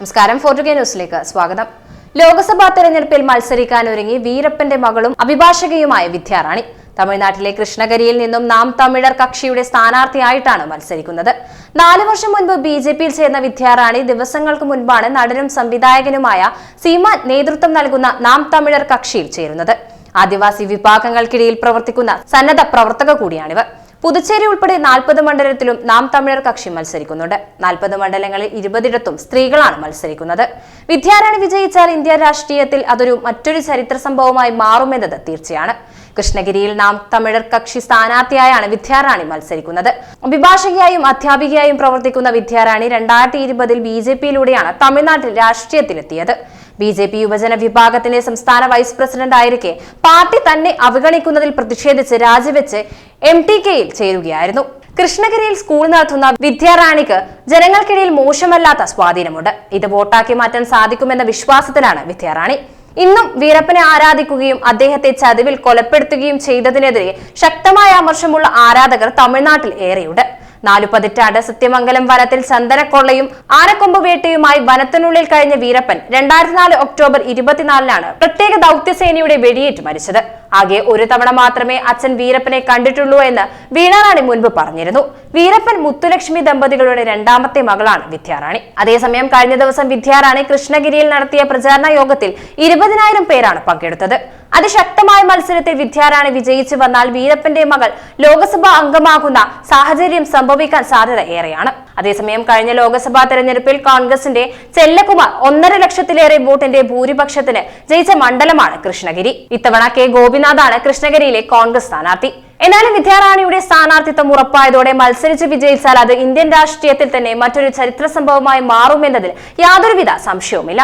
നമസ്കാരം ഫോർട്ടുഗേ ന്യൂസിലേക്ക് സ്വാഗതം. ലോക്സഭാ തെരഞ്ഞെടുപ്പിൽ മത്സരിക്കാനൊരുങ്ങി വീരപ്പന്റെ മകളും അഭിഭാഷകയുമായ വിദ്യാറാണി. തമിഴ്നാട്ടിലെ കൃഷ്ണഗരിയിൽ നിന്നും നാം തമിഴർ കക്ഷിയുടെ സ്ഥാനാർത്ഥിയായിട്ടാണ് മത്സരിക്കുന്നത്. നാലു വർഷം മുൻപ് ബി ജെ പിയിൽ ചേർന്ന വിദ്യാറാണി ദിവസങ്ങൾക്ക് മുൻപാണ് നടനും സംവിധായകനുമായ സീമ നേതൃത്വം നൽകുന്ന നാം തമിഴർ കക്ഷിയിൽ ചേരുന്നത്. ആദിവാസി വിഭാഗങ്ങൾക്കിടയിൽ പ്രവർത്തിക്കുന്ന സന്നദ്ധ പ്രവർത്തക കൂടിയാണിവർ. പുതുച്ചേരി ഉൾപ്പെടെ നാൽപ്പത് മണ്ഡലത്തിലും നാം തമിഴർ കക്ഷി മത്സരിക്കുന്നുണ്ട്. നാൽപ്പത് മണ്ഡലങ്ങളിൽ ഇരുപതിടത്തും സ്ത്രീകളാണ് മത്സരിക്കുന്നത്. വിദ്യാരാണി വിജയിച്ചാൽ ഇന്ത്യ രാഷ്ട്രീയത്തിൽ അതൊരു മറ്റൊരു ചരിത്ര സംഭവമായി മാറുമെന്നത് തീർച്ചയാണ്. കൃഷ്ണഗിരിയിൽ നാം തമിഴർ കക്ഷി സ്ഥാനാർത്ഥിയായാണ് വിദ്യാറാണി മത്സരിക്കുന്നത്. അഭിഭാഷകയായും അധ്യാപികയായും പ്രവർത്തിക്കുന്ന വിദ്യാറാണി രണ്ടായിരത്തി ഇരുപതിൽ ബി ജെ പിയിലൂടെയാണ് തമിഴ്നാട്ടിൽ രാഷ്ട്രീയത്തിലെത്തിയത്. ബി ജെ പി യുവജന വിഭാഗത്തിന്റെ സംസ്ഥാന വൈസ് പ്രസിഡന്റ് ആയിരിക്കെ പാർട്ടി തന്നെ അവഗണിക്കുന്നതിൽ പ്രതിഷേധിച്ച് രാജിവെച്ച് എം ടി കെയിൽ ചേരുകയായിരുന്നു. കൃഷ്ണഗിരിയിൽ സ്കൂൾ നടത്തുന്ന വിദ്യാറാണിക്ക് ജനങ്ങൾക്കിടയിൽ മോശമല്ലാത്ത സ്വാധീനമുണ്ട്. ഇത് വോട്ടാക്കി മാറ്റാൻ സാധിക്കുമെന്ന വിശ്വാസത്തിലാണ് വിദ്യാറാണി. ഇന്നും വീരപ്പനെ ആരാധിക്കുകയും അദ്ദേഹത്തെ ചതിവിൽ കൊലപ്പെടുത്തുകയും ചെയ്തതിനെതിരെ ശക്തമായ അമർഷമുള്ള ആരാധകർ തമിഴ്നാട്ടിൽ ഏറെയുണ്ട്. നാലു പതിറ്റാണ്ട് സത്യമംഗലം വനത്തിൽ ചന്ദനക്കൊള്ളയും ആനക്കൊമ്പ് വേട്ടയുമായി വനത്തിനുള്ളിൽ കഴിഞ്ഞ വീരപ്പൻ രണ്ടായിരത്തി നാല് ഒക്ടോബർ ഇരുപത്തിനാലിനാണ് പ്രത്യേക ദൗത്യസേനയുടെ വെടിയേറ്റ് മരിച്ചത്. ആകെ ഒരു തവണ മാത്രമേ അച്ഛൻ വീരപ്പനെ കണ്ടിട്ടുള്ളൂ എന്ന് വീണാറാണി മുൻപ് പറഞ്ഞിരുന്നു. വീരപ്പൻ മുത്തുലക്ഷ്മി ദമ്പതികളുടെ രണ്ടാമത്തെ മകളാണ് വിദ്യാറാണി. അതേസമയം കഴിഞ്ഞ ദിവസം വിദ്യാറാണി കൃഷ്ണഗിരിയിൽ നടത്തിയ പ്രചാരണ യോഗത്തിൽ ഇരുപതിനായിരം പേരാണ് പങ്കെടുത്തത്. അതിശക്തമായ മത്സരത്തിൽ വിദ്യാറാണി വിജയിച്ചു വന്നാൽ വീരപ്പന്റെ മകൾ ലോക്സഭാ അംഗമാകുന്ന സാഹചര്യം സംഭവിക്കാൻ സാധ്യത ഏറെയാണ്. അതേസമയം കഴിഞ്ഞ ലോക്സഭാ തെരഞ്ഞെടുപ്പിൽ കോൺഗ്രസിന്റെ ചെല്ലകുമാർ ഒന്നര ലക്ഷത്തിലേറെ വോട്ടിന്റെ ഭൂരിപക്ഷത്തിന് ജയിച്ച മണ്ഡലമാണ് കൃഷ്ണഗിരി. ഇത്തവണ കെ ഗോപിനാഥാണ് കൃഷ്ണഗിരിയിലെ കോൺഗ്രസ് സ്ഥാനാർത്ഥി. എന്നാലും വിദ്യാറാണിയുടെ സ്ഥാനാർത്ഥിത്വം ഉറപ്പായതോടെ മത്സരിച്ച് വിജയിച്ചാൽ അത് ഇന്ത്യൻ രാഷ്ട്രീയത്തിൽ തന്നെ മറ്റൊരു ചരിത്ര സംഭവമായി മാറുമെന്നതിൽ യാതൊരുവിധ സംശയവുമില്ല.